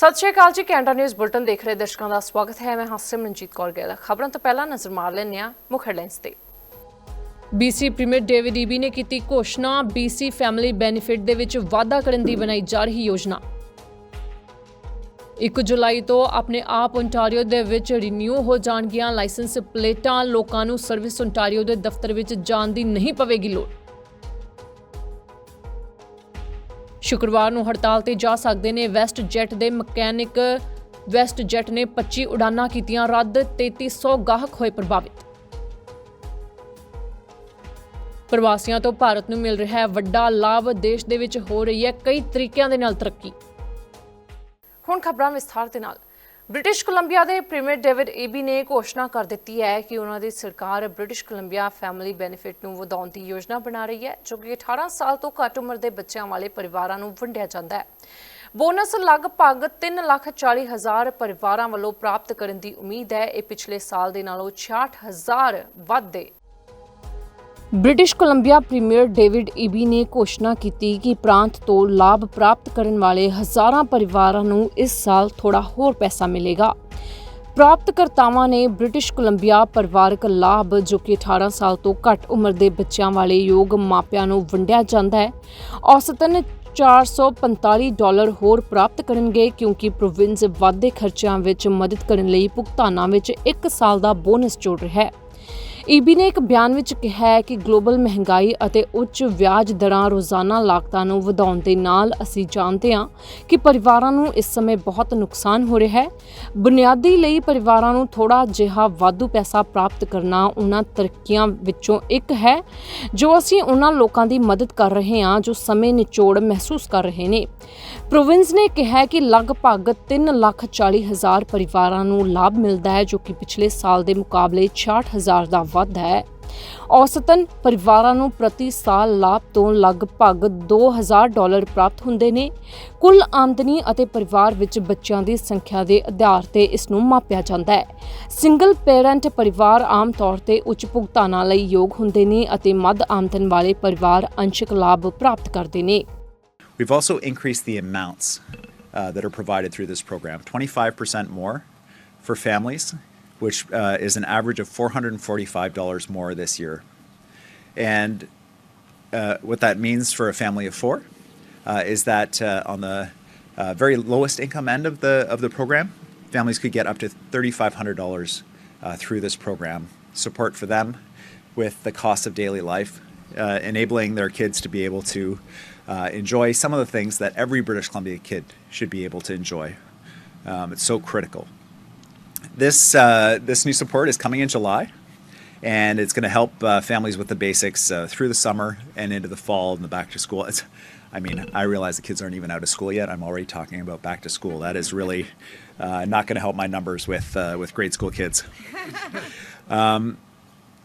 ਸਤਿ ਸ਼੍ਰੀ ਅਕਾਲ ਜੀ, Canada news bulletin ਦੇਖ ਰਹੇ ਦਰਸ਼ਕਾਂ ਦਾ ਸਵਾਗਤ ਹੈ। ਮੈਂ ਹਾਂ ਸਿਮਰਨਜੀਤ ਕੌਰ ਗਿੱਲ। ਖਬਰਾਂ ਤੋਂ ਪਹਿਲਾਂ ਨਜ਼ਰ ਮਾਰ ਲੈਂਦੇ ਹਾਂ ਮੁੱਖ ਹੈਡਲਾਈਨਸ ਤੇ। BC ਪ੍ਰੀਮੀਅਰ ਡੇਵਿਡ ਈਬੀ ਨੇ ਕੀਤੀ ਘੋਸ਼ਣਾ BC ਫੈਮਿਲੀ ਬੈਨੀਫਿਟ ਦੇ ਵਿੱਚ ਵਾਧਾ ਕਰਨ ਦੀ ਬਣਾਈ ਜਾ ਰਹੀ ਯੋਜਨਾ। 1 ਜੁਲਾਈ ਤੋਂ ਆਪਣੇ ਆਪ ਓਨਟਾਰੀਓ ਦੇ ਵਿੱਚ ਰੀਨਿਊ ਹੋ ਜਾਣਗੀਆਂ ਲਾਇਸੈਂਸ ਪਲੇਟਾਂ। ਲੋਕਾਂ ਨੂੰ ਸਰਵਿਸ ਓਨਟਾਰੀਓ ਦੇ ਦਫ਼ਤਰ ਵਿੱਚ ਜਾਣ ਦੀ ਨਹੀਂ ਪਵੇਗੀ ਲੋੜ। ਸ਼ੁੱਕਰਵਾਰ ਨੂੰ ਹੜਤਾਲ ਤੇ ਜਾ ਸਕਦੇ ਨੇ ਵੈਸਟ ਜੈਟ ਦੇ ਮਕੈਨਿਕ। ਵੈਸਟ ਜੈਟ ਨੇ 25 ਉਡਾਨਾਂ ਕੀਤੀਆਂ ਰੱਦ 3300 ਗਾਹਕ ਹੋਏ ਪ੍ਰਭਾਵਿਤ। ਪ੍ਰਵਾਸੀਆਂ ਤੋਂ ਭਾਰਤ ਨੂੰ ਮਿਲ ਰਿਹਾ ਹੈ ਵੱਡਾ ਲਾਭ, ਦੇਸ਼ ਦੇ ਵਿੱਚ ਹੋ ਰਹੀ ਹੈ ਕਈ ਤਰੀਕਿਆਂ ਦੇ ਨਾਲ ਤਰੱਕੀ। ਹੁਣ ਖਬਰਾਂ ਵਿਸਥਾਰ ਦੇ ਨਾਲ। ਬ੍ਰਿਟਿਸ਼ ਕੋਲੰਬੀਆ ਦੇ ਪ੍ਰੀਮੀਅਰ ਡੇਵਿਡ ਏਬੀ ਨੇ ਘੋਸ਼ਣਾ ਕਰ ਦਿੱਤੀ ਹੈ ਕਿ ਉਹਨਾਂ ਦੀ ਸਰਕਾਰ ਬ੍ਰਿਟਿਸ਼ ਕੋਲੰਬੀਆ ਫੈਮਿਲੀ ਬੈਨੀਫਿਟ ਨੂੰ ਵਧਾਉਣ ਦੀ ਯੋਜਨਾ ਬਣਾ ਰਹੀ ਹੈ ਜੋ ਕਿ 18 ਸਾਲ ਤੋਂ ਘੱਟ ਉਮਰ ਦੇ ਬੱਚਿਆਂ ਵਾਲੇ ਪਰਿਵਾਰਾਂ ਨੂੰ ਵੰਡਿਆ ਜਾਂਦਾ ਹੈ। ਬੋਨਸ ਲਗਭਗ 3,40,000 ਪਰਿਵਾਰਾਂ ਵੱਲੋਂ ਪ੍ਰਾਪਤ ਕਰਨ ਦੀ ਉਮੀਦ ਹੈ। ਇਹ ਪਿਛਲੇ ਸਾਲ ਦੇ ਨਾਲੋਂ 66000 ਵੱਧ ਦੇ British Columbia premier David Eby ਨੇ ਘੋਸ਼ਣਾ ਕੀਤੀ ਕਿ ਪ੍ਰਾਂਤ ਤੋਂ ਲਾਭ ਪ੍ਰਾਪਤ ਕਰਨ ਵਾਲੇ ਹਜ਼ਾਰਾਂ ਪਰਿਵਾਰਾਂ ਨੂੰ ਇਸ ਸਾਲ ਥੋੜਾ ਹੋਰ ਪੈਸਾ ਮਿਲੇਗਾ। ਪ੍ਰਾਪਤਕਰਤਾਵਾਂ ਨੇ ਬ੍ਰਿਟਿਸ਼ ਕੋਲੰਬੀਆ ਪਰਿਵਾਰਕ ਲਾਭ, ਜੋ ਕਿ 18 ਸਾਲ ਤੋਂ ਘੱਟ ਉਮਰ ਦੇ ਬੱਚਿਆਂ ਵਾਲੇ ਯੋਗ ਮਾਪਿਆਂ ਨੂੰ ਵੰਡਿਆ ਜਾਂਦਾ ਹੈ, ਔਸਤਨ 445 ਡਾਲਰ ਹੋਰ ਪ੍ਰਾਪਤ ਕਰਨਗੇ, ਕਿਉਂਕਿ ਪ੍ਰੋਵਿੰਸ ਵਾਧੇ ਖਰਚਿਆਂ ਵਿੱਚ ਮਦਦ ਕਰਨ ਲਈ ਭੁਗਤਾਨਾਂ ਵਿੱਚ 1 ਸਾਲ ਦਾ ਬੋਨਸ ਜੋੜ ਰਿਹਾ ਹੈ। ਈਬੀ ਨੇ ਇੱਕ ਬਿਆਨ ਵਿੱਚ ਕਿਹਾ ਹੈ ਕਿ ਗਲੋਬਲ ਮਹਿੰਗਾਈ ਅਤੇ ਉੱਚ ਵਿਆਜ ਦਰਾਂ ਰੋਜ਼ਾਨਾ ਲਾਗਤਾਂ ਨੂੰ ਵਧਾਉਣ ਦੇ ਨਾਲ ਅਸੀਂ ਜਾਣਦੇ ਹਾਂ ਕਿ ਪਰਿਵਾਰਾਂ ਨੂੰ ਇਸ ਸਮੇਂ ਬਹੁਤ ਨੁਕਸਾਨ ਹੋ ਰਿਹਾ ਹੈ। ਬੁਨਿਆਦੀ ਲਈ ਪਰਿਵਾਰਾਂ ਨੂੰ ਥੋੜਾ ਜਿਹਾ ਵਾਧੂ ਪੈਸਾ ਪ੍ਰਾਪਤ ਕਰਨਾ ਉਹਨਾਂ ਤਰੱਕੀਆਂ ਵਿੱਚੋਂ ਇੱਕ ਹੈ ਜੋ ਅਸੀਂ ਉਹਨਾਂ ਲੋਕਾਂ ਦੀ ਮਦਦ ਕਰ ਰਹੇ ਹਾਂ ਜੋ ਸਮੇਂ ਨਿਚੋੜ ਮਹਿਸੂਸ ਕਰ ਰਹੇ ਨੇ। ਪ੍ਰੋਵਿੰਸ ਨੇ ਕਿਹਾ ਕਿ ਲਗਭਗ 3,40,000 ਪਰਿਵਾਰਾਂ ਨੂੰ ਲਾਭ ਮਿਲਦਾ ਹੈ ਜੋ ਕਿ ਪਿਛਲੇ ਸਾਲ ਦੇ ਮੁਕਾਬਲੇ 66000 ਦਾ ਵੱਧ ਹੈ। ਔਸਤਨ ਪਰਿਵਾਰਾਂ ਨੂੰ ਪ੍ਰਤੀ ਸਾਲ ਲਾਭ ਤੋਂ ਲਗਭਗ 2000 ਡਾਲਰ ਪ੍ਰਾਪਤ ਹੁੰਦੇ ਨੇ। ਕੁੱਲ ਆਮਦਨੀ ਅਤੇ ਪਰਿਵਾਰ ਵਿੱਚ ਬੱਚਿਆਂ ਦੀ ਸੰਖਿਆ ਦੇ ਆਧਾਰ ਤੇ ਇਸ ਨੂੰ ਮਾਪਿਆ ਜਾਂਦਾ ਹੈ। ਸਿੰਗਲ ਪੇਰੈਂਟ ਪਰਿਵਾਰ ਆਮ ਤੌਰ ਤੇ ਉੱਚ ਭੁਗਤਾਨਾਂ ਲਈ ਯੋਗ ਹੁੰਦੇ ਨੇ ਅਤੇ ਮੱਧ ਆਮਦਨ ਵਾਲੇ ਪਰਿਵਾਰ ਅੰਸ਼ਕ ਲਾਭ ਪ੍ਰਾਪਤ ਕਰਦੇ ਨੇ। We've also increased the amounts uh, that are provided through this program 25% more for families, which uh, is an average of $445 more this year. And uh, what that means for a family of four uh, is that on the very lowest income end of the, of the program, families could get up to $3,500 uh, through this program. Support for them with the cost of daily life, uh, enabling their kids to be able to uh, enjoy some of the things that every British Columbia kid should be able to enjoy. Um, it's so critical. This uh, this new support is coming in July, and it's going to help uh, families with the basics uh, through the summer and into the fall and the back to school. It's, I mean, I realize the kids aren't even out of school yet. I'm already talking about back to school. That is really uh, not going to help my numbers with uh, with grade school kids. um,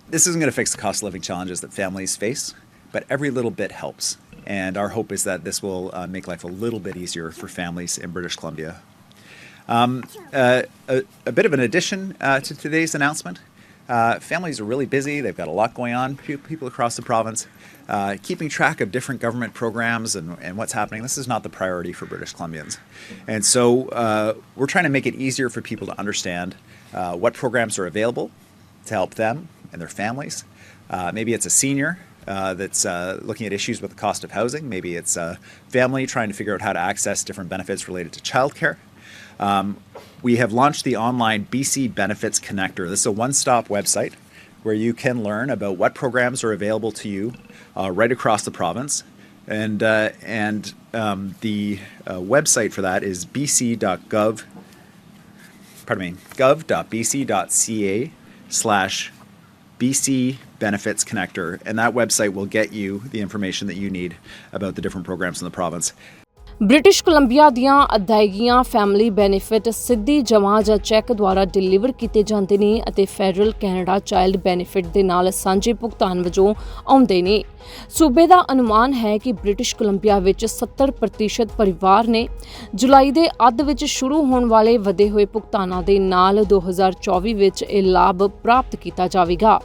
this isn't going to fix the cost of living challenges that families face, but every little bit helps. And our hope is that this will uh, make life a little bit easier for families in British Columbia. Um, uh, a, a bit of an addition uh, to today's announcement. Uh, families are really busy. They've got a lot going on. People across the province, uh, keeping track of different government programs and, and what's happening. This is not the priority for British Columbians, and so uh, we're trying to make it easier for people to understand uh, what programs are available to help them and their families. Maybe it's a senior uh, that's uh, looking at issues with the cost of housing. Maybe it's a family trying to figure out how to access different benefits related to childcare. Um, we have launched the online BC Benefits Connector. This is a one stop website where you can learn about what programs are available to you uh, right across the province. And, uh, and um, the uh, website for that is bc.gov, pardon me, gov.bc.ca slash BC Benefits Connector. And that website will get you the information that you need about the different programs in the province. British Columbia ਦੀਆਂ ਅਦਾਇਗੀਆਂ family benefit ਸਿੱਧੀ ਜਮ੍ਹਾਂ ਜਾਂ check ਦੁਆਰਾ deliver ਕੀਤੇ ਜਾਂਦੇ ਨੇ ਅਤੇ ਫੈਡਰਲ ਕੈਨੇਡਾ ਚਾਈਲਡ ਬੈਨੀਫਿਟ ਦੇ ਨਾਲ ਸਾਂਝੇ ਭੁਗਤਾਨ ਵਜੋਂ ਆਉਂਦੇ ਨੇ। ਸੂਬੇ ਦਾ ਅਨੁਮਾਨ ਹੈ ਕਿ ਬ੍ਰਿਟਿਸ਼ ਕੋਲੰਬੀਆ ਵਿੱਚ 70% ਪਰਿਵਾਰ ਨੇ ਜੁਲਾਈ ਦੇ ਅੱਧ ਵਿੱਚ ਸ਼ੁਰੂ ਹੋਣ ਵਾਲੇ ਵਧੇ ਹੋਏ ਭੁਗਤਾਨਾਂ ਦੇ ਨਾਲ 2024 ਵਿੱਚ ਇਹ ਲਾਭ ਪ੍ਰਾਪਤ ਕੀਤਾ ਜਾਵੇਗਾ।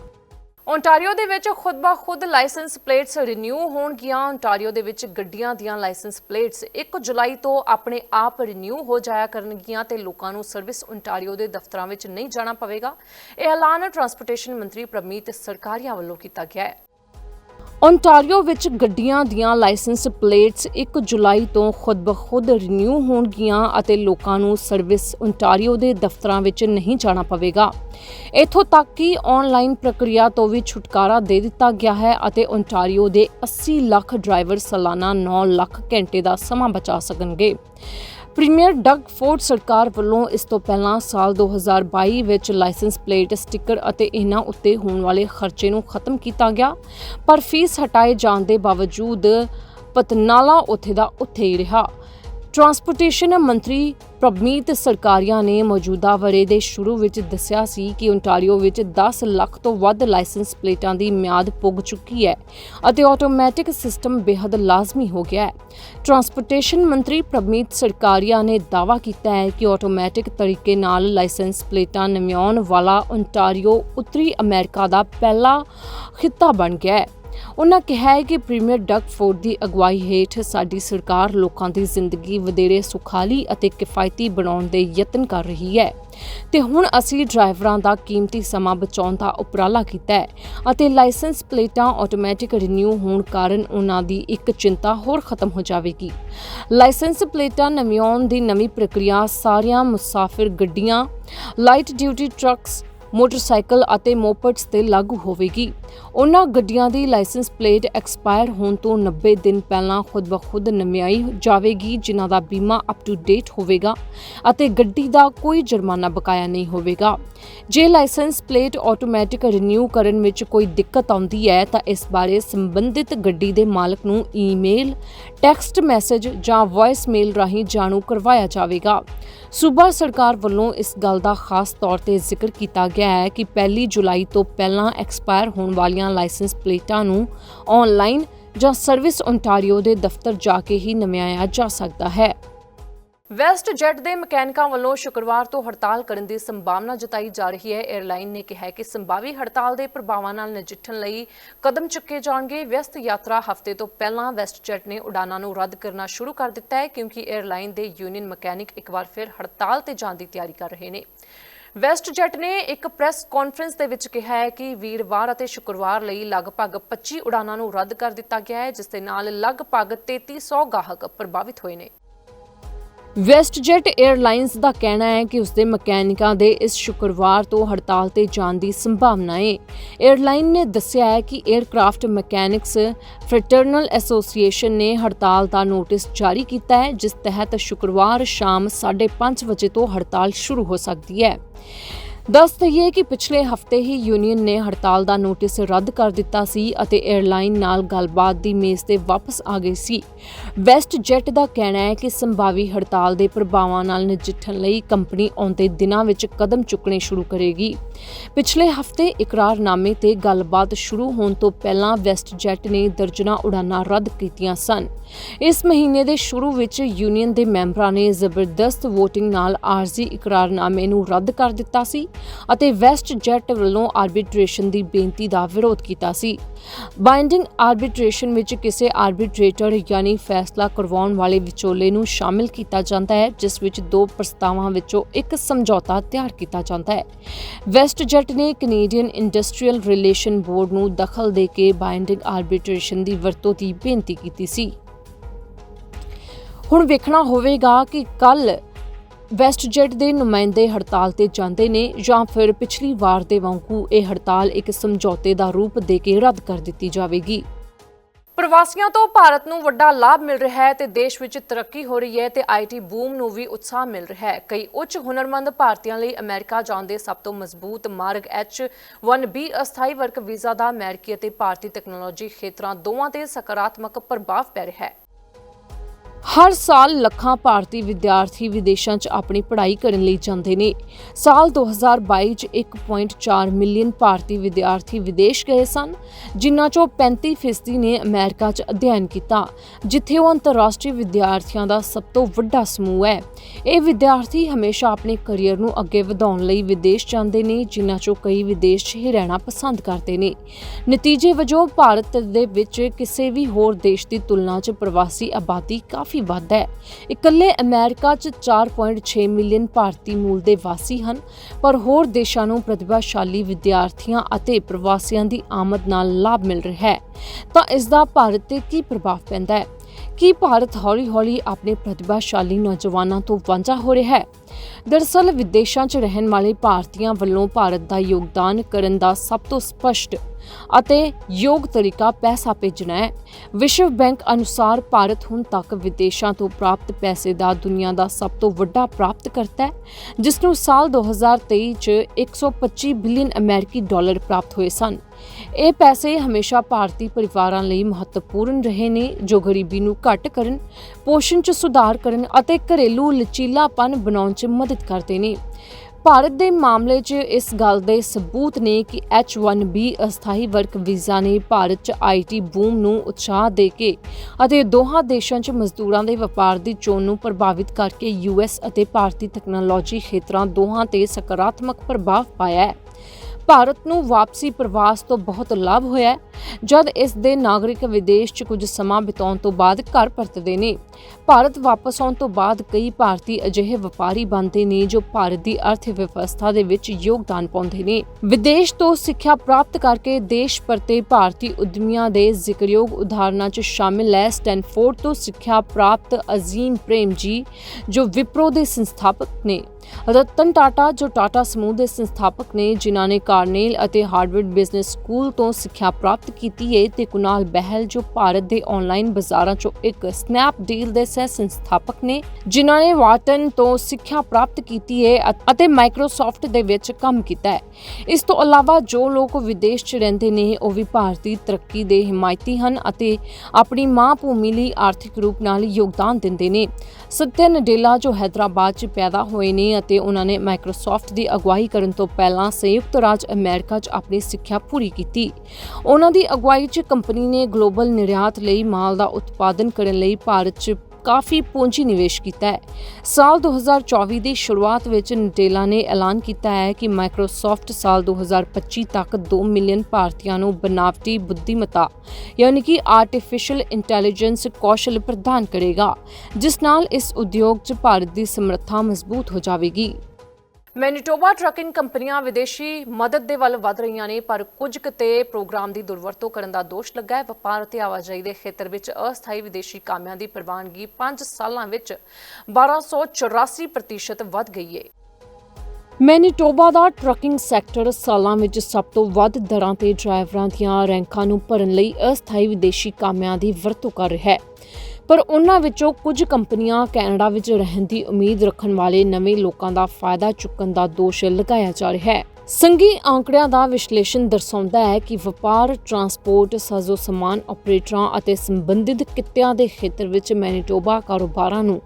ਓਨਟਾਰੀਓ ਦੇ ਵਿੱਚ ਖੁਦ ਬਾ ਖੁਦ ਲਾਇਸੈਂਸ ਪਲੇਟਸ ਰਿਨਿਊ ਹੋਣਗੀਆਂ। ਓਨਟਾਰੀਓ ਦੇ ਵਿੱਚ ਗੱਡੀਆਂ ਦੀਆਂ ਲਾਇਸੈਂਸ ਪਲੇਟਸ 1 ਜੁਲਾਈ ਤੋਂ ਆਪਣੇ ਆਪ ਰਿਨਿਊ ਹੋ ਜਾਇਆ ਕਰਨਗੀਆਂ ਤੇ ਲੋਕਾਂ ਨੂੰ ਸਰਵਿਸ ਓਨਟਾਰੀਓ ਦੇ ਦਫ਼ਤਰਾਂ ਵਿੱਚ ਨਹੀਂ ਜਾਣਾ ਪਵੇਗਾ। ਇਹ ਐਲਾਨ ਟਰਾਂਸਪੋਰਟੇਸ਼ਨ ਮੰਤਰੀ ਪ੍ਰਮੀਤ ਸਰਕਾਰੀਆ ਵੱਲੋਂ ਕੀਤਾ ਗਿਆ ਹੈ। ਓਨਟਾਰੀਓ ਵਿੱਚ ਗੱਡੀਆਂ ਦੀਆਂ ਲਾਇਸੈਂਸ ਪਲੇਟਸ 1 ਜੁਲਾਈ ਤੋਂ ਖੁਦ ਬਖੁਦ ਰਿਨਿਊ ਹੋਣਗੀਆਂ ਅਤੇ ਲੋਕਾਂ ਨੂੰ ਸਰਵਿਸ ਓਨਟਾਰੀਓ ਦੇ ਦਫ਼ਤਰਾਂ ਵਿੱਚ ਨਹੀਂ ਜਾਣਾ ਪਵੇਗਾ। ਇਥੋਂ ਤੱਕ ਕਿ ਆਨਲਾਈਨ ਪ੍ਰਕਿਰਿਆ ਤੋਂ ਵੀ ਛੁਟਕਾਰਾ ਦੇ ਦਿੱਤਾ ਗਿਆ ਹੈ ਅਤੇ ਓਨਟਾਰੀਓ ਦੇ 80 ਲੱਖ ਡਰਾਈਵਰ ਸਾਲਾਨਾ 9 ਲੱਖ ਘੰਟੇ ਦਾ ਸਮਾਂ ਬਚਾ ਸਕਣਗੇ। ਪ੍ਰੀਮੀਅਰ ਡਗ ਫੋਰਡ ਸਰਕਾਰ ਵੱਲੋਂ ਇਸ ਤੋਂ ਪਹਿਲਾਂ ਸਾਲ 2022 ਵਿੱਚ ਲਾਇਸੈਂਸ ਪਲੇਟ ਸਟicker ਅਤੇ ਇਹਨਾਂ ਉੱਤੇ ਹੋਣ ਵਾਲੇ ਖਰਚੇ ਨੂੰ ਖਤਮ ਕੀਤਾ ਗਿਆ, ਪਰ ਫੀਸ ਹਟਾਏ ਜਾਣ ਦੇ ਬਾਵਜੂਦ ਪਤਨਾਲਾ ਉੱਥੇ ਦਾ ਉੱਥੇ ਹੀ ਰਿਹਾ। ਟਰਾਂਸਪੋਰਟੇਸ਼ਨ ਮੰਤਰੀ ਪ੍ਰਭਮੀਤ ਸਰਕਾਰੀਆ ਨੇ ਮੌਜੂਦਾ ਵਰੇ ਦੇ ਸ਼ੁਰੂ ਵਿੱਚ ਦੱਸਿਆ ਸੀ ਕਿ ਓਨਟਾਰੀਓ ਵਿੱਚ 10 ਲੱਖ ਤੋਂ ਵੱਧ ਲਾਇਸੈਂਸ ਪਲੇਟਾਂ ਦੀ ਮਿਆਦ ਪੁੱਗ ਚੁੱਕੀ ਹੈ ਅਤੇ ਆਟੋਮੈਟਿਕ ਸਿਸਟਮ ਬੇहद ਲਾਜ਼ਮੀ ਹੋ ਗਿਆ ਹੈ। ਟਰਾਂਸਪੋਰਟੇਸ਼ਨ ਮੰਤਰੀ ਪ੍ਰਭਮੀਤ ਸਰਕਾਰੀਆ ਨੇ ਦਾਅਵਾ ਕੀਤਾ ਹੈ ਕਿ ਆਟੋਮੈਟਿਕ ਤਰੀਕੇ ਨਾਲ ਲਾਇਸੈਂਸ ਪਲੇਟਾਂ ਨਵਿਆਉਣ ਵਾਲਾ ਓਨਟਾਰੀਓ ਉੱਤਰੀ ਅਮਰੀਕਾ ਦਾ ਪਹਿਲਾ ਖਿੱਤਾ ਬਣ ਗਿਆ ਹੈ। ਉਹਨਾਂ ਕਿਹਾ ਹੈ ਕਿ ਪ੍ਰੀਮੀਅਰ ਡੱਕ ਫੋਰਡ ਦੀ ਅਗਵਾਈ ਹੇਠ ਸਾਡੀ ਸਰਕਾਰ ਲੋਕਾਂ ਦੀ ਜ਼ਿੰਦਗੀ ਵਧੇਰੇ ਸੁਖਾਲੀ ਅਤੇ ਕਿਫਾਇਤੀ ਬਣਾਉਣ ਦੇ ਯਤਨ ਕਰ ਰਹੀ ਹੈ। ਤੇ ਹੁਣ ਅਸੀਂ ਡਰਾਈਵਰਾਂ ਦਾ ਕੀਮਤੀ ਸਮਾਂ ਬਚਾਉਣ ਦਾ ਉਪਰਾਲਾ ਕੀਤਾ ਹੈ ਅਤੇ ਲਾਇਸੈਂਸ ਪਲੇਟਾਂ ਆਟੋਮੈਟਿਕ ਰਿਨਿਊ ਹੋਣ ਕਾਰਨ ਉਹਨਾਂ ਦੀ ਇੱਕ ਚਿੰਤਾ ਹੋਰ ਖਤਮ ਹੋ ਜਾਵੇਗੀ। ਲਾਇਸੈਂਸ ਪਲੇਟਾਂ ਨਵਿਆਉਣ ਦੀ ਨਵੀਂ ਪ੍ਰਕਿਰਿਆ ਸਾਰੀਆਂ ਮੁਸਾਫਿਰ ਗੱਡੀਆਂ, ਲਾਈਟ ਡਿਊਟੀ ਟਰੱਕਸ, ਮੋਟਰਸਾਈਕਲ ਅਤੇ ਮੋਪਡਸ ਤੇ ਲਾਗੂ ਹੋਵੇਗੀ। ਉਹਨਾਂ ਗੱਡੀਆਂ ਦੀ ਲਾਇਸੈਂਸ ਪਲੇਟ ਐਕਸਪਾਇਰ ਹੋਣ ਤੋਂ 90 ਦਿਨ ਪਹਿਲਾਂ ਖੁਦ ਬਖੁਦ ਨਵਿਆਈ ਜਾਵੇਗੀ, ਜਿਨ੍ਹਾਂ ਦਾ ਬੀਮਾ ਅਪ ਟੂ ਡੇਟ ਹੋਵੇਗਾ ਅਤੇ ਗੱਡੀ ਦਾ ਕੋਈ ਜੁਰਮਾਨਾ ਬਕਾਇਆ ਨਹੀਂ ਹੋਵੇਗਾ। ਜੇ ਲਾਇਸੈਂਸ ਪਲੇਟ ਆਟੋਮੈਟਿਕ ਰਿਨਿਊ ਕਰਨ ਵਿੱਚ ਕੋਈ ਦਿੱਕਤ ਆਉਂਦੀ ਹੈ, ਤਾਂ ਇਸ ਬਾਰੇ ਸੰਬੰਧਿਤ ਗੱਡੀ ਦੇ ਮਾਲਕ ਨੂੰ ਈਮੇਲ, ਟੈਕਸਟ ਮੈਸੇਜ ਜਾਂ ਵੌਇਸ ਮੇਲ ਰਾਹੀਂ ਜਾਣੂ ਕਰਵਾਇਆ ਜਾਵੇਗਾ। ਸੂਬਾ ਸਰਕਾਰ ਵੱਲੋਂ ਇਸ ਗੱਲ ਦਾ ਖਾਸ ਤੌਰ ਤੇ ਜ਼ਿਕਰ ਕੀਤਾ ਗਿਆ ਹੈ ਕਿ 1 ਜੁਲਾਈ ਤੋਂ ਪਹਿਲਾਂ ਐਕਸਪਾਇਰ ਹੋਣ ਵਾਲੀਆਂ ਲਾਇਸੈਂਸ ਪਲੇਟਾਂ ਨੂੰ ਆਨਲਾਈਨ ਜਾਂ ਸਰਵਿਸ ਓਨਟਾਰੀਓ ਦੇ ਦਫ਼ਤਰ ਜਾ ਕੇ ਹੀ ਨਵਿਆਇਆ ਜਾ ਸਕਦਾ ਹੈ। ਵੈਸਟ ਜੈਟ ਦੇ ਮਕੈਨਿਕਾਂ ਵੱਲੋਂ ਸ਼ੁੱਕਰਵਾਰ ਤੋਂ ਹੜਤਾਲ ਕਰਨ ਦੀ ਸੰਭਾਵਨਾ ਜਤਾਈ ਜਾ ਰਹੀ ਹੈ। 에ਅਰਲਾਈਨ ਨੇ ਕਿਹਾ ਹੈ ਕਿ ਸੰਭਾਵੀ ਹੜਤਾਲ ਦੇ ਪ੍ਰਭਾਵਾਂ ਨਾਲ ਨਜਿੱਠਣ ਲਈ ਕਦਮ ਚੁੱਕੇ ਜਾਣਗੇ। ਵਿਅਸਤ ਯਾਤਰਾ ਹਫ਼ਤੇ ਤੋਂ ਪਹਿਲਾਂ ਵੈਸਟ ਜੈਟ ਨੇ ਉਡਾਨਾਂ ਨੂੰ ਰੱਦ ਕਰਨਾ ਸ਼ੁਰੂ ਕਰ ਦਿੱਤਾ ਹੈ, ਕਿਉਂਕਿ 에ਅਰਲਾਈਨ ਦੇ ਯੂਨੀਅਨ ਮਕੈਨਿਕ ਇੱਕ ਵਾਰ ਫਿਰ ਹੜਤਾਲ ਤੇ ਜਾਣ ਦੀ ਤਿਆਰੀ ਕਰ ਰਹੇ ਨੇ। ਵੈਸਟ ਜੈਟ ਨੇ ਇੱਕ ਪ੍ਰੈਸ ਕਾਨਫਰੰਸ ਦੇ ਵਿੱਚ ਕਿਹਾ ਹੈ ਕਿ ਵੀਰਵਾਰ ਅਤੇ ਸ਼ੁੱਕਰਵਾਰ ਲਈ ਲਗਭਗ 25 ਉਡਾਨਾਂ ਨੂੰ ਰੱਦ ਕਰ ਦਿੱਤਾ ਗਿਆ ਹੈ, ਜਿਸ ਦੇ ਨਾਲ ਲਗਭਗ 3300 ਗਾਹਕ ਪ੍ਰਭਾਵਿਤ ਹੋਏ ਨੇ। ਵੈਸਟਜੈਟ 에ਅਰਲਾਈਨਸ ਦਾ ਕਹਿਣਾ ਹੈ ਕਿ ਉਸਦੇ ਮਕੈਨਿਕਾਂ ਦੇ ਇਸ ਸ਼ੁੱਕਰਵਾਰ ਤੋਂ ਹੜਤਾਲ ਤੇ ਜਾਣ ਦੀ ਸੰਭਾਵਨਾ ਹੈ 에ਅਰਲਾਈਨ ਨੇ ਦੱਸਿਆ ਹੈ ਕਿ 에ਅਰਕ੍ਰਾਫਟ ਮਕੈਨਿਕਸ ਫ੍ਰੈਟਰਨਲ ਐਸੋਸੀਏਸ਼ਨ ਨੇ ਹੜਤਾਲ ਦਾ ਨੋਟਿਸ ਜਾਰੀ ਕੀਤਾ ਹੈ, ਜਿਸ ਤਹਿਤ ਸ਼ੁੱਕਰਵਾਰ ਸ਼ਾਮ 5:30 ਵਜੇ ਤੋਂ ਹੜਤਾਲ ਸ਼ੁਰੂ ਹੋ ਸਕਦੀ ਹੈ। ਦੱਸ ਦਈਏ ਕਿ ਪਿਛਲੇ ਹਫ਼ਤੇ ਹੀ ਯੂਨੀਅਨ ਨੇ ਹੜਤਾਲ ਦਾ ਨੋਟਿਸ ਰੱਦ ਕਰ ਦਿੱਤਾ ਸੀ ਅਤੇ 에ਅਰਲਾਈਨ ਨਾਲ ਗੱਲਬਾਤ ਦੀ ਮੇਜ਼ ਤੇ ਵਾਪਸ ਆ ਗਈ ਸੀ। ਵੈਸਟ ਜੈਟ ਦਾ ਕਹਿਣਾ ਹੈ ਕਿ ਸੰਭਾਵੀ ਹੜਤਾਲ ਦੇ ਪ੍ਰਭਾਵਾਂ ਨਾਲ ਨਜਿੱਠਣ ਲਈ ਕੰਪਨੀ ਆਉਂਦੇ ਦਿਨਾਂ ਵਿੱਚ ਕਦਮ ਚੁੱਕਣੇ ਸ਼ੁਰੂ ਕਰੇਗੀ। ਪਿਛਲੇ ਹਫ਼ਤੇ ਇਕਰਾਰਨਾਮੇ ਤੇ ਗੱਲਬਾਤ ਸ਼ੁਰੂ ਹੋਣ ਤੋਂ ਪਹਿਲਾਂ ਵੈਸਟ ਜੈਟ ਨੇ ਦਰਜਨਾ ਉਡਾਨਾਂ ਰੱਦ ਕੀਤੀਆਂ ਸਨ। ਇਸ ਮਹੀਨੇ ਦੇ ਸ਼ੁਰੂ ਵਿੱਚ ਯੂਨੀਅਨ ਦੇ ਮੈਂਬਰਾਂ ਨੇ ਜ਼ਬਰਦਸਤ VOTING ਨਾਲ ਆਰਜ਼ੀ ਇਕਰਾਰਨਾਮੇ ਨੂੰ ਰੱਦ ਕਰ ਦਿੱਤਾ ਸੀ। ਅਤੇ ਵੈਸਟ ਜੈਟ ਵੱਲੋਂ ਆਰਬਿਟ੍ਰੇਸ਼ਨ ਦੀ ਬੇਨਤੀ ਦਾ ਵਿਰੋਧ ਕੀਤਾ ਸੀ। ਬਾਈਂਡਿੰਗ ਆਰਬਿਟ੍ਰੇਸ਼ਨ ਵਿੱਚ ਕਿਸੇ ਆਰਬਿਟ੍ਰੇਟਰ ਯਾਨੀ ਫੈਸਲਾ ਕਰਵਾਉਣ ਵਾਲੇ ਵਿਚੋਲੇ ਨੂੰ ਸ਼ਾਮਿਲ ਕੀਤਾ ਜਾਂਦਾ ਹੈ, ਜਿਸ ਵਿੱਚ ਦੋ ਪ੍ਰਸਤਾਵਾਂ ਵਿੱਚੋਂ ਇੱਕ ਸਮਝੌਤਾ ਤਿਆਰ ਕੀਤਾ ਜਾਂਦਾ ਹੈ। ਵੈਸਟ ਜੈਟ ਨੇ ਕੈਨੇਡੀਅਨ ਇੰਡਸਟਰੀਅਲ ਰਿਲੇਸ਼ਨ ਬੋਰਡ ਨੂੰ ਦਖਲ ਦੇ ਕੇ ਬਾਈਂਡਿੰਗ ਆਰਬਿਟ੍ਰੇਸ਼ਨ ਦੀ ਵਰਤੋਂ ਦੀ ਬੇਨਤੀ ਕੀਤੀ ਸੀ। ਹੁਣ ਵੇਖਣਾ ਹੋਵੇਗਾ ਕਿ ਕੱਲ ਵੈਸਟਜੈਟ ਦੇ ਨੁਮਾਇੰਦੇ ਹੜਤਾਲ ਤੇ ਜਾਂਦੇ ਨੇ ਜਾਂ ਫਿਰ ਪਿਛਲੀ ਵਾਰ ਦੇ ਵਾਂਗੂ ਇਹ ਹੜਤਾਲ ਇੱਕ ਸਮਝੌਤੇ ਦਾ ਰੂਪ ਦੇ ਕੇ ਰੱਦ ਕਰ ਦਿੱਤੀ ਜਾਵੇਗੀ। ਪ੍ਰਵਾਸੀਆਂ ਤੋਂ ਭਾਰਤ ਨੂੰ ਵੱਡਾ ਲਾਭ ਮਿਲ ਰਿਹਾ ਹੈ ਤੇ ਦੇਸ਼ ਵਿੱਚ ਤਰੱਕੀ ਹੋ ਰਹੀ ਹੈ ਤੇ ਆਈਟੀ ਬੂਮ ਨੂੰ ਵੀ ਉਤਸ਼ਾਹ ਮਿਲ ਰਿਹਾ ਹੈ। ਕਈ ਉੱਚ ਹੁਨਰਮੰਦ ਭਾਰਤੀਆਂ ਲਈ ਅਮਰੀਕਾ ਜਾਣ ਦੇ ਸਭ ਤੋਂ ਮਜ਼ਬੂਤ ਮਾਰਗ H1B ਅਸਥਾਈ ਵਰਕ ਵੀਜ਼ਾ ਦਾ ਅਮਰੀਕੀ ਅਤੇ ਭਾਰਤੀ ਟੈਕਨੋਲੋਜੀ ਖੇਤਰਾਂ ਦੋਵਾਂ ਤੇ ਸਕਾਰਾਤਮਕ ਪ੍ਰਭਾਵ ਪੈ ਰਿਹਾ ਹੈ। ਹਰ ਸਾਲ ਲੱਖਾਂ ਭਾਰਤੀ ਵਿਦਿਆਰਥੀ ਵਿਦੇਸ਼ਾਂ 'ਚ ਆਪਣੀ ਪੜ੍ਹਾਈ ਕਰਨ ਲਈ ਜਾਂਦੇ ਨੇ। ਸਾਲ 2022 'ਚ 1.4 ਮਿਲੀਅਨ ਭਾਰਤੀ ਵਿਦਿਆਰਥੀ ਵਿਦੇਸ਼ ਗਏ ਸਨ, ਜਿਨ੍ਹਾਂ 'ਚੋਂ 35% ਨੇ ਅਮਰੀਕਾ 'ਚ ਅਧਿਐਨ ਕੀਤਾ, ਜਿੱਥੇ ਉਹ ਅੰਤਰਰਾਸ਼ਟਰੀ ਵਿਦਿਆਰਥੀਆਂ ਦਾ ਸਭ ਤੋਂ ਵੱਡਾ ਸਮੂਹ ਹੈ। ਇਹ ਵਿਦਿਆਰਥੀ ਹਮੇਸ਼ਾ ਆਪਣੇ ਕੈਰੀਅਰ ਨੂੰ ਅੱਗੇ ਵਧਾਉਣ ਲਈ ਵਿਦੇਸ਼ ਜਾਂਦੇ ਨੇ, ਜਿਨ੍ਹਾਂ 'ਚੋਂ ਕਈ ਵਿਦੇਸ਼ 'ਚ ਹੀ ਰਹਿਣਾ ਪਸੰਦ ਕਰਦੇ ਨੇ। ਨਤੀਜੇ ਵਜੋਂ ਭਾਰਤ ਦੇ ਵਿੱਚ ਕਿਸੇ ਵੀ ਹੋਰ ਦੇਸ਼ ਦੀ ਤੁਲਨਾ 'ਚ ਪ੍ਰਵਾਸੀ ਆਬਾਦੀ ਕਾਫੀ ਵੱਧ ਹੈ। ਇਕੱਲੇ ਅਮਰੀਕਾ 'ਚ 4.6 ਮਿਲੀਅਨ ਭਾਰਤੀ ਮੂਲ ਦੇ ਵਾਸੀ ਹਨ, ਪਰ ਹੋਰ ਦੇਸ਼ਾਂ ਨੂੰ ਪ੍ਰਤਿਭਾਸ਼ਾਲੀ ਵਿਦਿਆਰਥੀਆਂ ਅਤੇ ਪ੍ਰਵਾਸੀਆਂ ਦੀ ਆਮਦ ਨਾਲ ਲਾਭ ਮਿਲ ਰਿਹਾ ਹੈ। ਤਾਂ ਇਸ ਦਾ ਭਾਰਤ ਤੇ ਕੀ ਪ੍ਰਭਾਵ ਪੈਂਦਾ ਹੈ? ਕੀ ਭਾਰਤ ਹੌਲੀ-ਹੌਲੀ ਆਪਣੇ ਪ੍ਰਤਿਭਾਸ਼ਾਲੀ ਨੌਜਵਾਨਾਂ ਤੋਂ ਵਾਂਝਾ ਹੋ ਰਿਹਾ ਹੈ? ਦਰਅਸਲ ਵਿਦੇਸ਼ਾਂ 'ਚ ਰਹਿਣ ਵਾਲੇ ਭਾਰਤੀਆਂ ਵੱਲੋਂ ਭਾਰਤ ਦਾ ਯੋਗਦਾਨ ਕਰਨ ਦਾ ਸਭ ਤੋਂ ਸਪਸ਼ਟ ਅਤੇ ਯੋਗ ਤਰੀਕਾ ਪੈਸਾ ਭੇਜਣਾ ਹੈ। ਵਿਸ਼ਵ ਬੈਂਕ ਅਨੁਸਾਰ ਭਾਰਤ ਹੁਣ ਤੱਕ ਵਿਦੇਸ਼ਾਂ ਤੋਂ ਪ੍ਰਾਪਤ ਪੈਸੇ ਦਾ ਦੁਨੀਆ ਦਾ ਸਭ ਤੋਂ ਵੱਡਾ ਪ੍ਰਾਪਤ ਕਰਤਾ ਹੈ, ਜਿਸ ਨੂੰ ਸਾਲ 2023 ਚ 125 ਬਿਲੀਅਨ ਅਮਰੀਕੀ ਡਾਲਰ ਪ੍ਰਾਪਤ ਹੋਏ ਸਨ। ਇਹ ਪੈਸੇ ਹਮੇਸ਼ਾ ਭਾਰਤੀ ਪਰਿਵਾਰਾਂ ਲਈ ਮਹੱਤਵਪੂਰਨ ਰਹੇ ਨੇ, ਜੋ ਗਰੀਬੀ ਨੂੰ ਘੱਟ ਕਰਨ, ਪੋਸ਼ਣ 'ਚ ਸੁਧਾਰ ਕਰਨ ਅਤੇ ਘਰੇਲੂ ਲਚੀਲਾਪਨ ਬਣਾਉਣ 'ਚ ਮਦਦ ਕਰਦੇ ਨੇ। ਭਾਰਤ ਦੇ ਮਾਮਲੇ 'ਚ ਇਸ ਗੱਲ ਦੇ ਸਬੂਤ ਨੇ ਕਿ H1B ਅਸਥਾਈ ਵਰਕ ਵੀਜ਼ਾ ਨੇ ਭਾਰਤ 'ਚ ਆਈਟੀ ਬੂਮ ਨੂੰ ਉਤਸ਼ਾਹ ਦੇ ਕੇ ਅਤੇ ਦੋਹਾਂ ਦੇਸ਼ਾਂ 'ਚ ਮਜ਼ਦੂਰਾਂ ਦੇ ਵਪਾਰ ਦੀ ਚੋਣ ਨੂੰ ਪ੍ਰਭਾਵਿਤ ਕਰਕੇ ਯੂਐਸ ਅਤੇ ਭਾਰਤੀ ਤਕਨਾਲੋਜੀ ਖੇਤਰਾਂ ਦੋਹਾਂ ਤੇ ਸਕਾਰਾਤਮਕ ਪ੍ਰਭਾਵ ਪਾਇਆ ਹੈ। ਭਾਰਤ ਨੂੰ ਵਾਪਸੀ ਪ੍ਰਵਾਸ ਤੋਂ ਬਹੁਤ ਲਾਭ ਹੋਇਆ ਜਦ ਇਸ ਦੇ ਨਾਗਰਿਕ ਵਿਦੇਸ਼ 'ਚ ਕੁਝ ਸਮਾਂ ਬਿਤਾਉਣ ਤੋਂ ਬਾਅਦ ਘਰ ਪਰਤਦੇ ਨੇ, ਭਾਰਤ ਵਾਪਸ ਆਉਣ ਤੋਂ ਬਾਅਦ ਕਈ ਭਾਰਤੀ ਅਜਿਹੇ ਵਪਾਰੀ ਬਣਦੇ ਨੇ ਜੋ ਭਾਰਤ ਦੀ ਅਰਥ ਵਿਵਸਥਾ ਦੇ ਵਿੱਚ ਯੋਗਦਾਨ ਪਾਉਂਦੇ ਨੇ। ਵਿਦੇਸ਼ ਤੋਂ ਸਿੱਖਿਆ ਪ੍ਰਾਪਤ ਕਰਕੇ ਦੇਸ਼ ਪਰਤੇ ਭਾਰਤੀ ਉਦਮੀਆਂ ਦੇ ਜ਼ਿਕਰਯੋਗ ਉਦਾਹਰਨਾਂ 'ਚ ਸ਼ਾਮਿਲ ਹੈ ਸਟੈਨਫੋਰਡ ਤੋਂ ਸਿੱਖਿਆ ਪ੍ਰਾਪਤ ਅਜ਼ੀਮ ਪ੍ਰੇਮ ਜੀ ਜੋ ਵਿਪਰੋ ਦੇ ਸੰਸਥਾਪਕ ਨੇ। ਰਤਨ ਟਾਟਾ, ਜੋ ਟਾਟਾ ਸਮੂਹ ਦੇ ਸੰਸਥਾਪਕ ਨੇ, ਜਿਨ੍ਹਾਂ ਨੇ ਕਾਰਨੇਲ ਅਤੇ ਹਾਰਵਰਡ ਬਿਜ਼ਨਸ ਸਕੂਲ ਤੋਂ ਸਿੱਖਿਆ ਪ੍ਰਾਪਤ ਕੀਤੀ ਹੈ ਤੇ ਕੁਨਾਲ ਬਹਿਲ ਜੋ ਭਾਰਤ ਦੇ ਆਨਲਾਈਨ ਬਾਜ਼ਾਰਾਂ 'ਚੋਂ ਇੱਕ ਸਨੈਪਡੀਲ ਦੇ ਸਹਿ ਸੰਸਥਾਪਕ ਨੇ, ਜਿਨ੍ਹਾਂ ਨੇ ਵਾਟਨ ਤੋਂ ਸਿੱਖਿਆ ਪ੍ਰਾਪਤ ਕੀਤੀ ਹੈ ਅਤੇ ਮਾਈਕਰੋਸਾਫਟ ਦੇ ਵਿੱਚ ਕੰਮ ਕੀਤਾ ਹੈ ਇਸ ਤੋਂ ਇਲਾਵਾ ਜੋ ਲੋਕ ਵਿਦੇਸ਼ 'ਚ ਰਹਿੰਦੇ ਨੇ, ਉਹ ਵੀ ਭਾਰਤੀ ਤਰੱਕੀ ਦੇ ਹਿਮਾਇਤੀ ਹਨ ਅਤੇ ਆਪਣੀ ਮਾਂ ਭੂਮੀ ਲਈ ਆਰਥਿਕ ਰੂਪ ਨਾਲ ਯੋਗਦਾਨ ਦਿੰਦੇ ਨੇ। ਸਤਿਆ ਨਡੇਲਾ ਜੋ ਹੈਦਰਾਬਾਦ 'ਚ ਪੈਦਾ ਹੋਏ ਨੇ ਅਤੇ ਉਹਨਾਂ ਨੇ ਮਾਈਕਰੋਸਾਫਟ ਦੀ ਅਗਵਾਈ ਕਰਨ ਤੋਂ ਪਹਿਲਾਂ ਸੰਯੁਕਤ ਰਾਜ ਅਮਰੀਕਾ 'ਚ ਆਪਣੀ ਸਿੱਖਿਆ ਪੂਰੀ ਕੀਤੀ। ਉਹਨਾਂ ਦੀ ਅਗਵਾਈ 'ਚ ਕੰਪਨੀ ਨੇ ਗਲੋਬਲ ਨਿਰਯਾਤ ਲਈ ਮਾਲ ਦਾ ਉਤਪਾਦਨ ਕਰਨ ਲਈ ਭਾਰਤ 'ਚ ਕਾਫੀ ਪੂੰਜੀ ਨਿਵੇਸ਼ ਕੀਤਾ ਹੈ। ਸਾਲ 2024 ਦੀ ਸ਼ੁਰੂਆਤ ਵਿੱਚ ਨਟੇਲਾ ਨੇ ਐਲਾਨ ਕੀਤਾ ਹੈ ਕਿ ਮਾਈਕਰੋਸਾਫਟ ਸਾਲ 2025 ਤੱਕ 2 ਮਿਲੀਅਨ ਭਾਰਤੀਆਂ ਨੂੰ ਬਨਾਵਟੀ ਬੁੱਧੀਮਤਾ ਯਾਨੀ ਕਿ ਆਰਟੀਫੀਸ਼ੀਅਲ ਇੰਟੈਲੀਜੈਂਸ ਕੌਸ਼ਲ ਪ੍ਰਦਾਨ ਕਰੇਗਾ, ਜਿਸ ਨਾਲ ਇਸ ਉਦਯੋਗ 'ਚ ਭਾਰਤ ਦੀ ਸਮਰੱਥਾ ਮਜ਼ਬੂਤ ਹੋ ਜਾਵੇਗੀ। ਮੈਨੀਟੋਬਾ ਟਰੱਕਿੰਗ ਕੰਪਨੀਆਂ ਵਿਦੇਸ਼ੀ ਮਦਦ ਦੇ ਵੱਲ ਵਧ ਰਹੀਆਂ ਨੇ, ਪਰ ਕੁਝ ਕਿਤੇ ਪ੍ਰੋਗਰਾਮ ਦੀ ਦੁਰਵਰਤੋਂ ਕਰਨ ਦਾ ਦੋਸ਼ ਲੱਗਾ ਹੈ। ਵਪਾਰ ਅਤੇ ਆਵਾਜਾਈ ਦੇ ਖੇਤਰ ਵਿੱਚ ਅਸਥਾਈ ਵਿਦੇਸ਼ੀ ਕਾਮਿਆਂ ਦੀ ਪ੍ਰਵਾਨਗੀ 5 ਸਾਲਾਂ ਵਿੱਚ 1284% ਵੱਧ ਗਈ ਹੈ ਮੈਨੀਟੋਬਾ ਦਾ ਟਰੱਕਿੰਗ ਸੈਕਟਰ ਸਾਲਾਂ ਵਿੱਚ ਸਭ ਤੋਂ ਵੱਧ ਦਰਾਂ ਤੇ ਡਰਾਈਵਰਾਂ ਦੀਆਂ ਰੈਂਕਾਂ ਨੂੰ ਭਰਨ ਲਈ ਅਸਥਾਈ ਵਿਦੇਸ਼ੀ ਕਾਮਿਆਂ ਦੀ ਵਰਤੋਂ ਕਰ ਰਿਹਾ ਹੈ। ਪਰ ਉਹਨਾਂ ਵਿੱਚੋਂ ਕੁਝ ਕੰਪਨੀਆਂ ਕੈਨੇਡਾ ਵਿੱਚ ਰਹਿਣ ਦੀ ਉਮੀਦ ਰੱਖਣ ਵਾਲੇ ਨਵੇਂ ਲੋਕਾਂ ਦਾ ਫਾਇਦਾ ਚੁੱਕਣ ਦਾ ਦੋਸ਼ ਲਗਾਇਆ ਜਾ ਰਿਹਾ ਹੈ। ਸੰਘੀ ਆંકੜਿਆਂ ਦਾ ਵਿਸ਼ਲੇਸ਼ਣ ਦਰਸਾਉਂਦਾ ਹੈ ਕਿ ਵਪਾਰ, ਟਰਾਂਸਪੋਰਟ, ਸਾਜ਼ੋ ਸਮਾਨ ਆਪਰੇਟਰਾਂ ਅਤੇ ਸੰਬੰਧਿਤ ਕਿੱਤਿਆਂ ਦੇ ਖੇਤਰ ਵਿੱਚ ਮੈਨੀਟੋਬਾ ਕਾਰੋਬਾਰਾਂ ਨੂੰ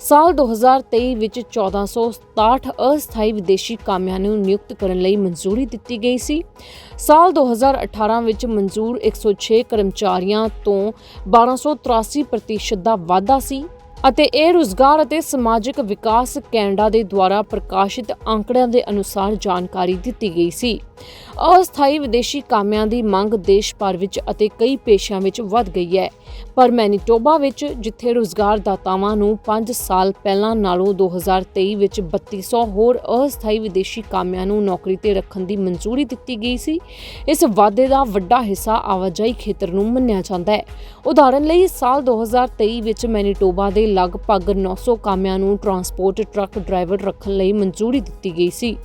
ਸਾਲ 2023 ਵਿੱਚ 1467 ਅਸਥਾਈ ਵਿਦੇਸ਼ੀ ਕਾਮਿਆਂ ਨੂੰ ਨਿਯੁਕਤ ਕਰਨ ਲਈ ਮਨਜ਼ੂਰੀ ਦਿੱਤੀ ਗਈ ਸੀ। ਸਾਲ 2018 ਵਿੱਚ ਮਨਜ਼ੂਰ 106 ਕਰਮਚਾਰੀਆਂ ਤੋਂ 1283% ਦਾ ਵਾਧਾ ਸੀ। ਅਤੇ ਇਹ ਰੁਜ਼ਗਾਰ ਅਤੇ ਸਮਾਜਿਕ ਵਿਕਾਸ ਕੈਨੇਡਾ ਦੇ ਦੁਆਰਾ ਪ੍ਰਕਾਸ਼ਿਤ ਅੰਕੜਿਆਂ ਦੇ ਅਨੁਸਾਰ ਜਾਣਕਾਰੀ ਦਿੱਤੀ ਗਈ ਸੀ। ਅਸਥਾਈ ਵਿਦੇਸ਼ੀ ਕਾਮਿਆਂ ਦੀ ਮੰਗ ਦੇਸ਼ ਭਰ ਵਿੱਚ ਅਤੇ ਕਈ ਪੇਸ਼ਿਆਂ ਵਿੱਚ ਵੱਧ ਗਈ ਹੈ। ਪਰ ਮੈਨੀਟੋਬਾ ਵਿੱਚ, ਜਿੱਥੇ ਰੁਜ਼ਗਾਰ ਦਾਤਾਵਾਂ ਨੂੰ 5 ਸਾਲ ਪਹਿਲਾਂ ਨਾਲੋਂ 2023 ਵਿੱਚ 3200 ਹੋਰ ਅਸਥਾਈ ਵਿਦੇਸ਼ੀ ਕਾਮਿਆਂ ਨੂੰ ਨੌਕਰੀ ਤੇ ਰੱਖਣ ਦੀ ਮਨਜ਼ੂਰੀ ਦਿੱਤੀ ਗਈ ਸੀ, ਇਸ ਵਾਅਦੇ ਦਾ ਵੱਡਾ ਹਿੱਸਾ ਆਵਾਜਾਈ ਖੇਤਰ ਨੂੰ ਮੰਨਿਆ ਜਾਂਦਾ ਹੈ। ਉਦਾਹਰਨ ਲਈ, ਸਾਲ 2023 ਵਿੱਚ ਮੈਨੀਟੋਬਾ ਦੇ ਲਗਭਗ 900 ਕਾਮਿਆਂ ਨੂੰ ਟਰਾਂਸਪੋਰਟ ਟਰੱਕ ਡਰਾਈਵਰ ਰੱਖਣ ਲਈ ਮਨਜ਼ੂਰੀ ਦਿੱਤੀ ਗਈ ਸੀ।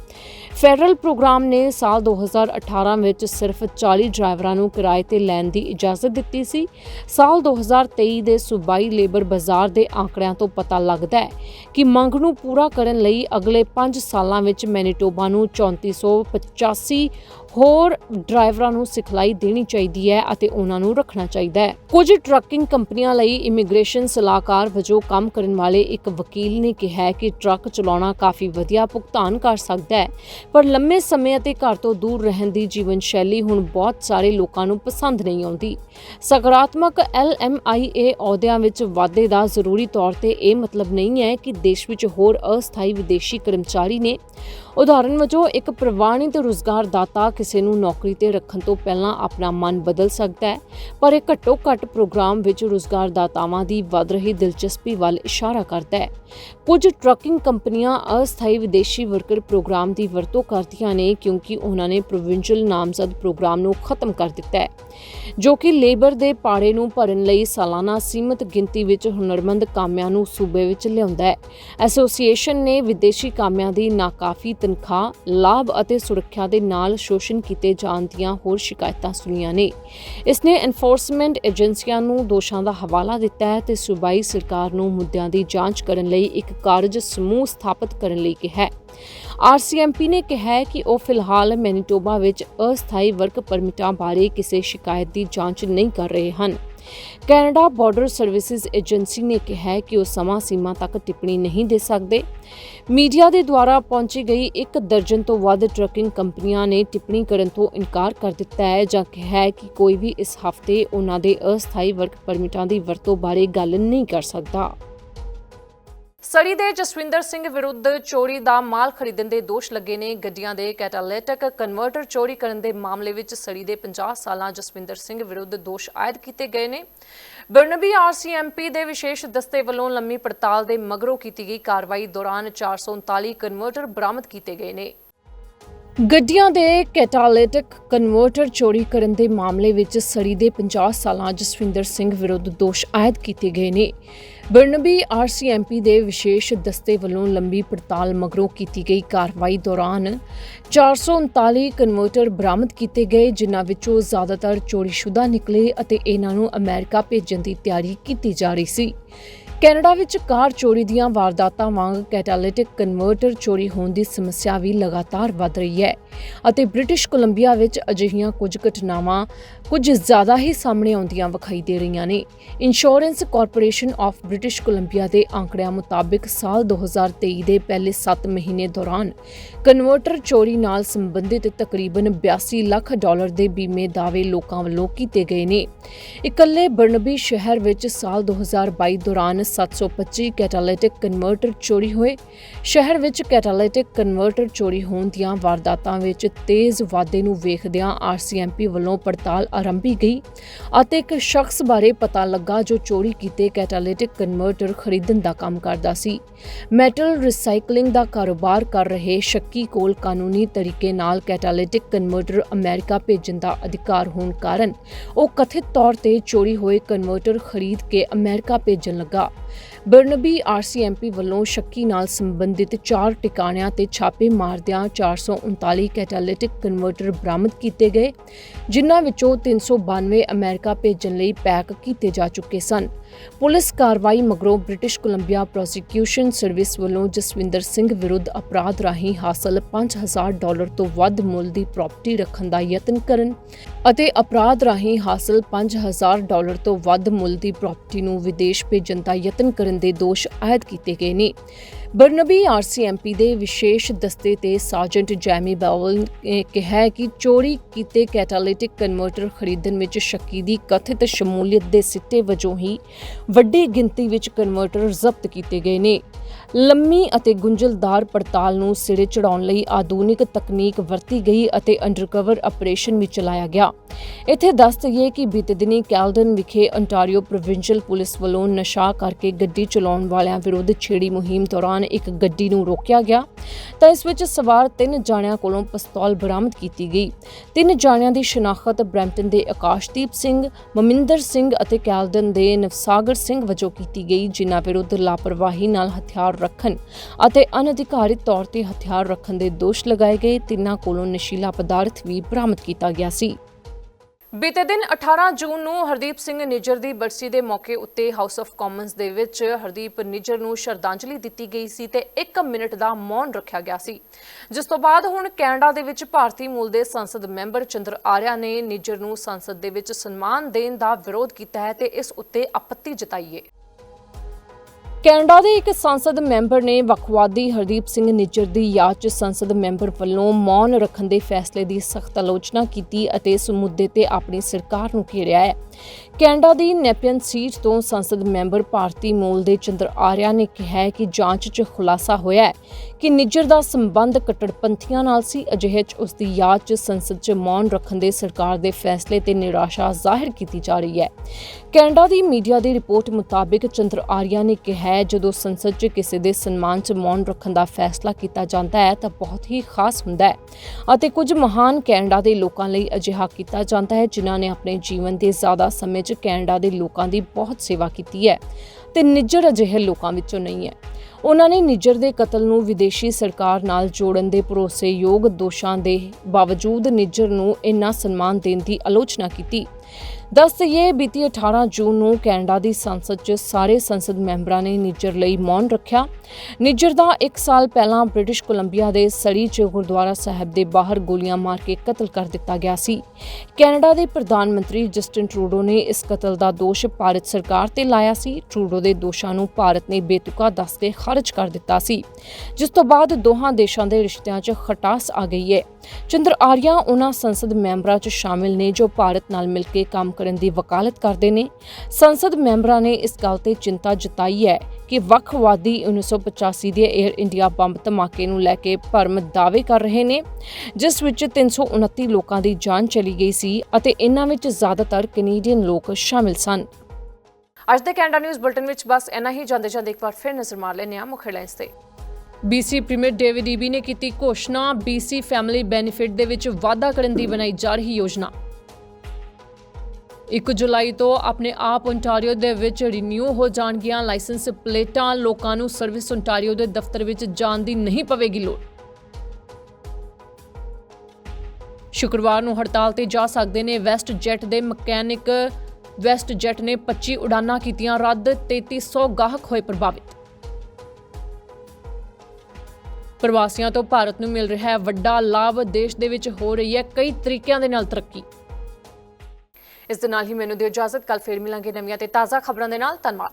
ਫੈਡਰਲ ਪ੍ਰੋਗਰਾਮ ਨੇ ਸਾਲ 2018 ਵਿੱਚ ਸਿਰਫ 40 ਡਰਾਈਵਰਾਂ ਨੂੰ ਕਿਰਾਏ ਤੇ ਲੈਣ ਦੀ ਇਜਾਜ਼ਤ ਦਿੱਤੀ ਸੀ। ਸਾਲ 2023 ਦੇ ਸੂਬਾਈ ਲੇਬਰ ਬਾਜ਼ਾਰ ਦੇ ਆંકੜਿਆਂ ਤੋਂ ਪਤਾ ਲੱਗਦਾ ਹੈ ਕਿ ਮੰਗ ਨੂੰ ਪੂਰਾ ਕਰਨ ਲਈ ਅਗਲੇ 5 ਸਾਲਾਂ ਵਿੱਚ ਮੈਨੀਟੋਬਾ ਨੂੰ 3485 ਹੋਰ ਡਰਾਈਵਰਾਂ ਨੂੰ ਸਿਖਲਾਈ ਦੇਣੀ ਚਾਹੀਦੀ ਹੈ ਅਤੇ ਉਹਨਾਂ ਨੂੰ ਰੱਖਣਾ ਚਾਹੀਦਾ ਹੈ। ਕੁਝ ਟਰੱਕਿੰਗ ਕੰਪਨੀਆਂ ਲਈ ਇਮੀਗ੍ਰੇਸ਼ਨ ਸਲਾਹਕਾਰ ਵਜੋਂ ਕੰਮ ਕਰਨ ਵਾਲੇ ਇੱਕ ਵਕੀਲ ਨੇ ਕਿਹਾ ਹੈ ਕਿ ਟਰੱਕ ਚਲਾਉਣਾ ਕਾਫੀ ਵਧੀਆ ਭੁਗਤਾਨ ਕਰ ਸਕਦਾ ਹੈ, ਪਰ ਲੰਮੇ ਸਮੇਂ ਅਤੇ ਘਰ ਤੋਂ ਦੂਰ ਰਹਿਣ ਦੀ ਜੀਵਨ ਸ਼ੈਲੀ ਹੁਣ ਬਹੁਤ ਸਾਰੇ ਲੋਕਾਂ ਨੂੰ ਪਸੰਦ ਨਹੀਂ ਆਉਂਦੀ। ਸਕਾਰਾਤਮਕ LMIA ਅਹੁਦਿਆਂ ਵਿੱਚ ਵਾਧੇ ਦਾ ਜ਼ਰੂਰੀ ਤੌਰ ਤੇ ਇਹ ਮਤਲਬ ਨਹੀਂ ਹੈ ਕਿ ਦੇਸ਼ ਵਿੱਚ ਹੋਰ ਅਸਥਾਈ ਵਿਦੇਸ਼ੀ ਕਰਮਚਾਰੀ ਨੇ ਉਦਾਹਰਨ ਵਜੋਂ, ਇੱਕ ਪ੍ਰਵਾਨਿਤ ਰੁਜ਼ਗਾਰਦਾਤਾ ਕਿਸੇ ਨੂੰ ਨੌਕਰੀ ਤੇ ਰੱਖਣ ਤੋਂ ਪਹਿਲਾਂ ਆਪਣਾ ਮਨ ਬਦਲ ਸਕਦਾ ਹੈ, ਪਰ ਇਹ ਘੱਟੋ ਘੱਟ ਪ੍ਰੋਗਰਾਮ ਵਿੱਚ ਰੁਜ਼ਗਾਰਦਾਤਾਵਾਂ ਦੀ ਵੱਧ ਰਹੀ ਦਿਲਚਸਪੀ ਵੱਲ ਇਸ਼ਾਰਾ ਕਰਦਾ ਹੈ। ਕੁਝ ਟਰੱਕਿੰਗ ਕੰਪਨੀਆਂ ਅਸਥਾਈ ਵਿਦੇਸ਼ੀ ਵਰਕਰ ਪ੍ਰੋਗਰਾਮ ਦੀ ਵਰਤੋਂ ਕਰਦੀਆਂ ਨੇ, ਕਿਉਂਕਿ ਉਹਨਾਂ ਨੇ ਪ੍ਰੋਵਿੰਸ਼ੀਅਲ ਨਾਮਜ਼ਦ ਪ੍ਰੋਗਰਾਮ ਨੂੰ ਖਤਮ ਕਰ ਦਿੱਤਾ ਹੈ। ਜੋ ਕਿ ਲੇਬਰ ਦੇ ਪਾੜੇ ਨੂੰ ਭਰਨ ਲਈ ਸਾਲਾਨਾ ਸੀਮਤ ਗਿਣਤੀ ਵਿੱਚ ਹੁਨਰਮੰਦ ਕਾਮਿਆਂ ਨੂੰ ਸੂਬੇ ਵਿੱਚ ਲਿਆਉਂਦਾ ਹੈ। ਐਸੋਸੀਏਸ਼ਨ ਨੇ ਵਿਦੇਸ਼ੀ ਕਾਮਿਆਂ ਦੀ ਨਾਕਾਫੀ ਤਨਖਾਹ, ਲਾਭ ਅਤੇ ਸੁਰੱਖਿਆ ਦੇ ਨਾਲ ਸ਼ੋਸ਼ਣ ਕੀਤੇ ਜਾਣ ਦੀਆਂ ਹੋਰ ਸ਼ਿਕਾਇਤਾਂ ਸੁਣੀਆਂ ਨੇ। ਇਸ ਨੇ ਐਨਫੋਰਸਮੈਂਟ ਏਜੰਸੀਆਂ ਨੂੰ ਦੋਸ਼ਾਂ ਦਾ ਹਵਾਲਾ ਦਿੱਤਾ ਹੈ ਤੇ ਸੂਬਾਈ ਸਰਕਾਰ ਨੂੰ ਮੁੱਦਿਆਂ ਦੀ ਜਾਂਚ ਕਰਨ ਲਈ ਇੱਕ ਕਾਰਜ ਸਮੂਹ ਸਥਾਪਿਤ ਕਰਨ ਲਈ ਕਿਹਾ ਹੈ। ਆਰਸੀਐਮਪੀ ਨੇ ਕਿਹਾ ਹੈ ਕਿ ਉਹ ਫਿਲਹਾਲ ਮੈਨੀਟੋਬਾ ਵਿੱਚ ਅਸਥਾਈ ਵਰਕ ਪਰਮਿਟਾਂ ਬਾਰੇ ਕਿਸੇ ਸ਼ਿਕਾਇਤ ਦੀ ਜਾਂਚ ਨਹੀਂ ਕਰ ਰਹੇ ਹਨ। ਕੈਨੇਡਾ ਬਾਰਡਰ ਸਰਵਿਸਿਜ਼ ਏਜੰਸੀ ਨੇ ਕਿਹਾ ਹੈ ਕਿ ਉਹ ਸਮਾਂ ਸੀਮਾ ਤੱਕ ਟਿੱਪਣੀ ਨਹੀਂ ਦੇ ਸਕਦੇ। ਮੀਡੀਆ ਦੇ ਦੁਆਰਾ ਪਹੁੰਚੀ ਗਈ ਇੱਕ ਦਰਜਨ ਤੋਂ ਵੱਧ ਟਰੱਕਿੰਗ ਕੰਪਨੀਆਂ ਨੇ ਟਿੱਪਣੀ ਕਰਨ ਤੋਂ ਇਨਕਾਰ ਕਰ ਦਿੱਤਾ ਹੈ ਜਾਂ ਕਿਹਾ ਹੈ ਕਿ ਕੋਈ ਵੀ ਇਸ ਹਫ਼ਤੇ ਉਹਨਾਂ ਦੇ ਅਸਥਾਈ ਵਰਕ ਪਰਮਿਟਾਂ ਦੀ ਵਰਤੋਂ ਬਾਰੇ ਗੱਲ ਨਹੀਂ ਕਰ ਸਕਦਾ। ਸੜੀ ਦੇ ਜਸਵਿੰਦਰ ਸਿੰਘ ਵਿਰੁੱਧ ਚੋਰੀ ਦਾ ਮਾਲ ਖਰੀਦਣ ਦੇ ਦੋਸ਼ ਲੱਗੇ ਨੇ। ਗੱਡੀਆਂ ਦੇ ਕੈਟਾਲਿਟਿਕ ਕਨਵਰਟਰ ਚੋਰੀ ਕਰਨ ਦੇ ਮਾਮਲੇ ਵਿੱਚ ਸੜੀ ਦੇ 50 ਸਾਲਾਂ ਜਸਵਿੰਦਰ ਸਿੰਘ ਵਿਰੁੱਧ ਦੋਸ਼ ਆਇਦ ਕੀਤੇ ਗਏ ਨੇ। ਬਰਨਬੀ ਆਰਸੀਐਮਪੀ ਦੇ ਵਿਸ਼ੇਸ਼ ਦਸਤੇ ਵੱਲੋਂ ਲੰਮੀ ਪੜਤਾਲ ਦੇ ਮਗਰੋਂ ਕੀਤੀ ਗਈ ਕਾਰਵਾਈ ਦੌਰਾਨ 439 ਕਨਵਰਟਰ ਬਰਾਮਦ ਕੀਤੇ ਗਏ ਨੇ। ਗੱਡੀਆਂ ਦੇ ਕੈਟਾਲਿਟਿਕ ਕਨਵਰਟਰ ਚੋਰੀ ਕਰਨ ਦੇ ਮਾਮਲੇ ਵਿੱਚ ਸੜੀ ਦੇ 50 ਸਾਲਾਂ ਜਸਵਿੰਦਰ ਸਿੰਘ ਵਿਰੁੱਧ ਦੋਸ਼ ਆਇਦ ਕੀਤੇ ਗਏ ਨੇ। ਬਰਨਬੀ ਆਰਸੀਐਮਪੀ ਦੇ ਵਿਸ਼ੇਸ਼ ਦਸਤੇ ਵੱਲੋਂ ਲੰਬੀ ਪੜਤਾਲ ਮਗਰੋਂ ਕੀਤੀ ਗਈ ਕਾਰਵਾਈ ਦੌਰਾਨ 439 ਕਨਵਰਟਰ ਬਰਾਮਦ ਕੀਤੇ ਗਏ, ਜਿਨ੍ਹਾਂ ਵਿੱਚੋਂ ਜ਼ਿਆਦਾਤਰ ਚੋਰੀਸ਼ੁਦਾ ਨਿਕਲੇ ਅਤੇ ਇਹਨਾਂ ਨੂੰ ਅਮਰੀਕਾ ਭੇਜਣ ਦੀ ਤਿਆਰੀ ਕੀਤੀ ਜਾ ਰਹੀ ਸੀ। ਕੈਨੇਡਾ ਵਿੱਚ ਕਾਰ ਚੋਰੀ ਦੀਆਂ ਵਾਰਦਾਤਾਂ ਵਾਂਗ ਕੈਟਾਲਿਟਿਕ ਕਨਵਰਟਰ ਚੋਰੀ ਹੋਣ ਦੀ ਸਮੱਸਿਆ ਵੀ ਲਗਾਤਾਰ ਵੱਧ ਰਹੀ ਹੈ ਅਤੇ ਬ੍ਰਿਟਿਸ਼ ਕੋਲੰਬੀਆ ਵਿੱਚ ਅਜਿਹੀਆਂ ਕੁਝ ਘਟਨਾਵਾਂ ਕੁਝ ਜ਼ਿਆਦਾ ਹੀ ਸਾਹਮਣੇ ਆਉਂਦੀਆਂ ਵਿਖਾਈ ਦੇ ਰਹੀਆਂ ਨੇ। Insurance corporation of British Columbia ਦੇ ਆંકੜਿਆਂ ਮੁਤਾਬਕ ਸਾਲ 2023 ਦੇ ਪਹਿਲੇ 7 ਮਹੀਨੇ ਦੌਰਾਨ ਕਨਵਰਟਰ ਚੋਰੀ ਨਾਲ ਸੰਬੰਧਿਤ ਤਕਰੀਬਨ 82 ਲੱਖ ਡਾਲਰ ਦੇ ਬੀਮੇ ਦਾਅਵੇ ਲੋਕਾਂ ਵੱਲੋਂ ਕੀਤੇ ਗਏ ਨੇ। ਇਕੱਲੇ ਬਰਨਬੀ ਸ਼ਹਿਰ ਵਿੱਚ ਸਾਲ 2022 ਦੌਰਾਨ 725 ਕੈਟਾਲਿਟਿਕ ਕਨਵਰਟਰ ਚੋਰੀ ਹੋਏ। ਸ਼ਹਿਰ ਵਿੱਚ ਕੈਟਾਲਿਟਿਕ ਕਨਵਰਟਰ ਚੋਰੀ ਹੋਣ ਦੀਆਂ ਵਾਰਦਾਤਾਂ ਵਿੱਚ ਤੇਜ਼ ਵਾਧੇ ਨੂੰ ਵੇਖਦਿਆਂ ਆਰਸੀਐਮਪੀ ਵੱਲੋਂ ਪੜਤਾਲ ਆਰੰਭੀ ਗਈ ਅਤੇ ਇੱਕ ਸ਼ਖਸ ਬਾਰੇ ਪਤਾ ਲੱਗਾ ਜੋ ਚੋਰੀ ਕੀਤੇ ਕੈਟਾਲਿਟਿਕ ਕਨਵਰਟਰ ਖਰੀਦਣ ਦਾ ਕੰਮ ਕਰਦਾ ਸੀ। ਮੈਟਲ ਰੀਸਾਈਕਲਿੰਗ ਦਾ ਕਾਰੋਬਾਰ ਕਰ ਰਹੇ ਸ਼ੱਕੀ ਕੋਲ ਕਾਨੂੰਨੀ ਤਰੀਕੇ ਨਾਲ ਕੈਟਾਲਿਟਿਕ ਕਨਵਰਟਰ ਅਮਰੀਕਾ ਭੇਜਣ ਦਾ ਅਧਿਕਾਰ ਹੋਣ ਕਾਰਨ ਉਹ ਕਥਿਤ ਤੌਰ ਤੇ ਚੋਰੀ ਹੋਏ ਕਨਵਰਟਰ ਖਰੀਦ ਕੇ ਅਮਰੀਕਾ ਭੇਜਣ ਲੱਗਾ। ਬਰਨਬੀ ਆਰਸੀਐਮਪੀ ਵੱਲੋਂ ਸ਼ੱਕੀ ਨਾਲ ਸੰਬੰਧਿਤ ਚਾਰ ਟਿਕਾਣਿਆਂ ਤੇ ਛਾਪੇ ਮਾਰਦਿਆਂ 439 ਕੈਟਾਲਿਟਿਕ ਕਨਵਰਟਰ ਬਰਾਮਦ ਕੀਤੇ ਗਏ, ਜਿਨ੍ਹਾਂ ਵਿੱਚੋਂ 392 ਅਮਰੀਕਾ ਭੇਜਣ ਲਈ ਪੈਕ ਕੀਤੇ ਜਾ ਚੁੱਕੇ ਸਨ। ਪੁਲਿਸ ਕਾਰਵਾਈ ਮਗਰੋਂ ਬ੍ਰਿਟਿਸ਼ ਕੋਲੰਬੀਆ ਪ੍ਰੋਸੀਕਿਊਸ਼ਨ ਸਰਵਿਸ ਵੱਲੋਂ ਜਸਵਿੰਦਰ ਸਿੰਘ ਵਿਰੁੱਧ ਅਪਰਾਧ ਰਾਹੀਂ ਹਾਸਲ 5000 ਡਾਲਰ ਤੋਂ ਵੱਧ ਮੁੱਲ ਦੀ ਪ੍ਰਾਪਰਟੀ ਰੱਖਣ ਦਾ ਯਤਨ ਕਰਨ ਅਤੇ ਅਪਰਾਧ ਰਾਹੀਂ ਹਾਸਲ 5000 ਡਾਲਰ ਤੋਂ ਵੱਧ ਮੁੱਲ ਦੀ ਪ੍ਰਾਪਰਟੀ ਨੂੰ ਵਿਦੇਸ਼ ਭੇਜਣ ਦਾ ਯਤਨ ਕਰਨ ਦੇ ਦੋਸ਼ ਆਇਦ ਕੀਤੇ ਗਏ ਨੇ। ਬਰਨਬੀ ਆਰਸੀਐਮਪੀ ਦੇ ਵਿਸ਼ੇਸ਼ ਦਸਤੇ ਤੇ ਸਾਰਜੈਂਟ ਜੈਮੀ ਬੈਵਲ ਨੇ ਕਿਹਾ ਕਿ ਚੋਰੀ ਕੀਤੇ ਕੈਟਾਲਿਟਿਕ ਕਨਵਰਟਰ ਖਰੀਦਣ ਵਿੱਚ ਸ਼ੱਕੀ ਦੀ ਕਥਿਤ ਸ਼ਮੂਲੀਅਤ ਦੇ ਸਿੱਟੇ ਵਜੋਂ ਹੀ ਵੱਡੀ ਗਿਣਤੀ ਵਿੱਚ ਕਨਵਰਟਰ ਜ਼ਬਤ ਕੀਤੇ ਗਏ ਨੇ। ਲੰਮੀ ਅਤੇ ਗੁੰਝਲਦਾਰ ਪੜਤਾਲ ਨੂੰ ਸਿਰੇ ਚੜਾਉਣ ਲਈ ਆਧੁਨਿਕ ਤਕਨੀਕ ਵਰਤੀ ਗਈ ਅਤੇ ਅੰਡਰਕਵਰ ਆਪਰੇਸ਼ਨ ਵੀ ਚਲਾਇਆ ਗਿਆ। ਇੱਥੇ ਦੱਸ ਦਈਏ ਕਿ ਬੀਤੇ ਦਿਨੀ ਕੈਲਡਨ ਵਿਖੇ ਅੰਟਾਰੀਓ ਪ੍ਰੋਵਿੰਸ਼ੀਅਲ ਪੁਲਿਸ ਵੱਲੋਂ ਨਸ਼ਾ ਕਰਕੇ ਗੱਡੀ ਚਲਾਉਣ ਵਾਲਿਆਂ ਵਿਰੁੱਧ ਛੇੜੀ ਮੁਹਿੰਮ ਦੌਰਾਨ ਇੱਕ ਗੱਡੀ ਨੂੰ ਰੋਕਿਆ ਗਿਆ। ਤਾਂ ਇਸ ਵਿੱਚ ਸਵਾਰ ਤਿੰਨ ਜਾਣਿਆਂ ਕੋਲੋਂ ਪਿਸਤੌਲ ਬਰਾਮਦ ਕੀਤੀ ਗਈ। ਤਿੰਨ ਜਾਣਿਆਂ ਦੀ ਸ਼ਨਾਖਤ ਬ੍ਰੈਂਪਟਨ ਦੇ ਆਕਾਸ਼ਦੀਪ ਸਿੰਘ, ਮਮਿੰਦਰ ਸਿੰਘ ਅਤੇ ਕੈਲਡਨ ਦੇ ਨਵਸਾਗਰ ਸਿੰਘ ਵਜੋਂ ਕੀਤੀ ਗਈ, ਜਿਨ੍ਹਾਂ ਵਿਰੁੱਧ ਲਾਪਰਵਾਹੀ ਨਾਲ ਹਥਿਆਰ ਰੱਖਣ ਅਤੇ ਅਨਧਿਕਾਰਿਤ ਤੌਰ ਤੇ ਹਥਿਆਰ ਰੱਖਣ ਦੇ ਦੋਸ਼ ਲਗਾਏ ਗਏ, ਤਿੰਨਾਂ ਕੋਲੋਂ ਨਸ਼ੀਲਾ ਪਦਾਰਥ ਵੀ ਬਰਾਮਦ ਕੀਤਾ ਗਿਆ ਸੀ। ਬੀਤੇ ਦਿਨ 18 ਜੂਨ ਨੂੰ ਹਰਦੀਪ ਸਿੰਘ ਨਿੱਜਰ ਦੀ ਬਰਸੀ ਦੇ ਮੌਕੇ ਉੱਤੇ ਹਾਊਸ ਆਫ ਕਾਮਨਸ ਦੇ ਵਿੱਚ ਹਰਦੀਪ ਨਿੱਜਰ ਨੂੰ ਸ਼ਰਧਾਂਜਲੀ ਦਿੱਤੀ ਗਈ ਸੀ ਤੇ 1 ਮਿੰਟ ਦਾ ਮੌਨ ਰੱਖਿਆ ਗਿਆ ਸੀ। ਜਿਸ ਤੋਂ ਬਾਅਦ ਹੁਣ ਕੈਨੇਡਾ ਦੇ ਵਿੱਚ ਭਾਰਤੀ ਮੂਲ ਦੇ ਸੰਸਦ ਮੈਂਬਰ ਚੰਦਰ ਆਰਿਆ ਨੇ ਨਿੱਜਰ ਨੂੰ ਸੰਸਦ ਦੇ ਵਿੱਚ ਸਨਮਾਨ ਦੇਣ ਦਾ ਵਿਰੋਧ ਕੀਤਾ ਹੈ ਤੇ ਇਸ ਉੱਤੇ ਆਪੱਤੀ ਜਤਾਈ ਹੈ ਕੈਨੇਡਾ ਦੇ ਇੱਕ ਸੰਸਦ ਮੈਂਬਰ ਨੇ ਵੱਖਵਾਦੀ ਹਰਦੀਪ ਸਿੰਘ ਨਿੱਜਰ ਦੀ ਯਾਦ 'ਚ ਸੰਸਦ ਮੈਂਬਰ ਵੱਲੋਂ ਮੌਨ ਰੱਖਣ ਦੇ ਫੈਸਲੇ ਦੀ ਸਖਤ ਆਲੋਚਨਾ ਕੀਤੀ ਅਤੇ ਇਸ ਮੁੱਦੇ ਤੇ ਆਪਣੀ ਸਰਕਾਰ ਨੂੰ ਘੇਰਿਆ ਹੈ। ਕੈਨੇਡਾ ਦੀ ਨੈਪੀਅਨ ਸੀਟ ਤੋਂ ਸੰਸਦ ਮੈਂਬਰ ਭਾਰਤੀ ਮੂਲ ਦੇ ਚੰਦਰ ਆਰਿਆ ਨੇ ਕਿਹਾ ਕਿ ਜਾਂਚ 'ਚ ਖੁਲਾਸਾ ਹੋਇਆ ਹੈ ਕਿ ਨਿੱਜਰ ਦਾ ਸੰਬੰਧ ਕੱਟੜਪੰਥੀਆਂ ਨਾਲ ਸੀ। ਅਜਿਹੇ 'ਚ ਉਸ ਦੀ ਯਾਦ 'ਚ ਸੰਸਦ 'ਚ ਮੌਨ ਰੱਖਣ ਦੇ ਸਰਕਾਰ ਦੇ ਫੈਸਲੇ ਤੇ ਨਿਰਾਸ਼ਾ ਜ਼ਾਹਿਰ ਕੀਤੀ ਜਾ ਰਹੀ ਹੈ। ਕੈਨੇਡਾ ਦੀ ਮੀਡੀਆ ਦੀ ਰਿਪੋਰਟ ਮੁਤਾਬਿਕ ਚੰਦਰ ਆਰਿਆ ਨੇ ਕਿਹਾ ਜਦੋਂ ਸੰਸਦ 'ਚ ਕਿਸੇ ਦੇ ਸਨਮਾਨ 'ਚ ਮੌਨ ਰੱਖਣ ਦਾ ਫੈਸਲਾ ਕੀਤਾ ਜਾਂਦਾ ਹੈ, ਤਾਂ ਬਹੁਤ ਹੀ ਖਾਸ ਹੁੰਦਾ ਹੈ ਅਤੇ ਕੁਝ ਮਹਾਨ ਕੈਨੇਡਾ ਦੇ ਲੋਕਾਂ ਲਈ ਅਜਿਹਾ ਕੀਤਾ ਜਾਂਦਾ ਹੈ, ਜਿਨ੍ਹਾਂ ਨੇ ਆਪਣੇ ਜੀਵਨ ਦੇ ਜ਼ਿਆਦਾ ਸਮੇਂ 'ਚ ਕੈਨੇਡਾ ਦੇ ਲੋਕਾਂ ਦੀ ਬਹੁਤ ਸੇਵਾ ਕੀਤੀ ਹੈ ਤੇ ਨਿੱਜਰ ਅਜਿਹੇ ਲੋਕਾਂ ਵਿੱਚੋਂ ਨਹੀਂ ਹੈ। ਉਹਨਾਂ ਨੇ ਨਿੱਜਰ ਦੇ ਕਤਲ ਨੂੰ ਵਿਦੇਸ਼ੀ ਸਰਕਾਰ ਨਾਲ ਜੋੜਨ ਦੇ ਭਰੋਸੇਯੋਗ ਦੋਸ਼ਾਂ ਦੇ ਬਾਵਜੂਦ ਨਿੱਜਰ ਨੂੰ ਇੰਨਾ ਸਨਮਾਨ ਦੇਣ ਦੀ ਆਲੋਚਨਾ ਕੀਤੀ। ਦੱਸ ਦੇਈਏ, ਬੀਤੀ 18 ਜੂਨ ਨੂੰ ਕੈਨੇਡਾ ਦੀ ਸੰਸਦ 'ਚ ਸਾਰੇ ਸੰਸਦ ਮੈਂਬਰਾਂ ਨੇ ਨਿੱਜਰ ਲਈ ਮੌਨ ਰੱਖਿਆ। ਨਿੱਜਰ ਦਾ 1 ਸਾਲ ਪਹਿਲਾਂ ਬ੍ਰਿਟਿਸ਼ ਕੋਲੰਬੀਆ ਦੇ ਸੜੀ 'ਚ ਗੁਰਦੁਆਰਾ ਸਾਹਿਬ ਦੇ ਬਾਹਰ ਗੋਲੀਆਂ ਮਾਰ ਕੇ ਕਤਲ ਕਰ ਦਿੱਤਾ ਗਿਆ ਸੀ। ਕੈਨੇਡਾ ਦੇ ਪ੍ਰਧਾਨ ਮੰਤਰੀ ਜਸਟਿਨ ਟਰੂਡੋ ਨੇ ਇਸ ਕਤਲ ਦਾ ਦੋਸ਼ ਭਾਰਤ ਸਰਕਾਰ ਤੇ ਲਾਇਆ ਸੀ। ਟਰੂਡੋ ਦੇ ਦੋਸ਼ਾਂ ਨੂੰ ਭਾਰਤ ਨੇ ਬੇਤੁਕਾ ਦੱਸ ਕੇ ਖਾਰਜ ਕਰ ਦਿੱਤਾ ਸੀ, ਜਿਸ ਤੋਂ ਬਾਅਦ ਦੋਹਾਂ ਦੇਸ਼ਾਂ ਦੇ ਰਿਸ਼ਤਿਆਂ 'ਚ ਖਟਾਸ ਆ ਗਈ ਹੈ। ਚੰਦਰ ਆਰੀਆ, ਉਹਨਾਂ ਸੰਸਦ ਮੈਂਬਰਾਂ 'ਚ ਸ਼ਾਮਿਲ ਨੇ ਜੋ ਭਾਰਤ ਨਾਲ ਮਿਲ ਕੇ ਕੰਮ ਕਰਨ ਦੀ ਵਕਾਲਤ ਕਰਦੇ ਨੇ। ਸੰਸਦ ਮੈਂਬਰਾਂ ਨੇ ਇਸ ਗੱਲ ਤੇ ਚਿੰਤਾ ਜਤਾਈ ਹੈ ਕਿ ਵੱਖਵਾਦੀ 1985 ਦੇ 에ਅਰ ਇੰਡੀਆ ਬੰਬ ਧਮਾਕੇ ਨੂੰ ਲੈ ਕੇ ਭਰਮ ਦਾਅਵੇ ਕਰ ਰਹੇ ਨੇ, ਜਿਸ ਵਿੱਚ 329 ਲੋਕਾਂ ਦੀ ਜਾਨ ਚਲੀ ਗਈ ਸੀ ਅਤੇ ਇਨ੍ਹਾਂ ਵਿੱਚ ਜ਼ਿਆਦਾਤਰ ਕੈਨੇਡੀਅਨ ਲੋਕ ਸ਼ਾਮਿਲ ਸਨ। ਅੱਜ ਦੇ ਕੈਨੇਡਾ ਨਿਊਜ਼ ਬੁਲਟਨ ਵਿੱਚ ਬਸ ਇੰਨਾ ਹੀ। ਜਾਂਦੇ ਜਾਂਦੇ ਇੱਕ ਵਾਰ ਫਿਰ ਨਜ਼ਰ ਮਾਰ ਲੈਂਦੇ ਹਾਂ ਮੁੱਖ ਹੈਡਲਾਈਨਸ ਤੇ। BC ਪ੍ਰੀਮੀਅਰ ਡੇਵਿਡ ਈਬੀ ਨੇ ਕੀਤੀ ਘੋਸ਼ਣਾ BC ਫੈਮਿਲੀ ਬੈਨੀਫਿਟ ਦੇ ਵਿੱਚ ਵਾਧਾ ਕਰਨ ਦੀ ਬਣਾਈ ਜਾ ਰਹੀ ਯੋਜਨਾ। 1 ਜੁਲਾਈ ਤੋਂ ਆਪਣੇ ਆਪ ਓਨਟਾਰੀਓ ਦੇ ਵਿੱਚ ਰੀਨਿਊ ਹੋ ਜਾਣਗੀਆਂ ਲਾਇਸੈਂਸ ਪਲੇਟਾਂ। ਲੋਕਾਂ ਨੂੰ ਸਰਵਿਸ ਓਨਟਾਰੀਓ ਦੇ ਦਫ਼ਤਰ ਵਿੱਚ ਜਾਣ ਦੀ ਨਹੀਂ ਪਵੇਗੀ ਲੋੜ। ਸ਼ੁੱਕਰਵਾਰ ਨੂੰ ਹੜਤਾਲ ਤੇ ਜਾ ਸਕਦੇ ਨੇ ਵੈਸਟ ਜੈਟ ਦੇ ਮਕੈਨਿਕ। ਵੈਸਟ ਜੈਟ ਨੇ 25 ਉਡਾਨਾਂ ਕੀਤੀਆਂ ਰੱਦ 3300 ਗਾਹਕ ਹੋਏ ਪ੍ਰਭਾਵਿਤ। ਪ੍ਰਵਾਸੀਆਂ ਤੋਂ ਭਾਰਤ ਨੂੰ ਮਿਲ ਰਿਹਾ ਹੈ ਵੱਡਾ ਲਾਭ, ਦੇਸ਼ ਦੇ ਵਿੱਚ ਹੋ ਰਹੀ ਹੈ ਕਈ ਤਰੀਕਿਆਂ ਦੇ ਨਾਲ ਤਰੱਕੀ। ਇਸ ਦੇ ਨਾਲ ਹੀ ਮੈਨੂੰ ਦਿਓ ਇਜਾਜ਼ਤ ਕੱਲ ਫੇਰ ਮਿਲਾਂਗੇ ਨਵੀਆਂ ਤੇ ਤਾਜ਼ਾ ਖਬਰਾਂ ਦੇ ਨਾਲ, ਧੰਨਵਾਦ।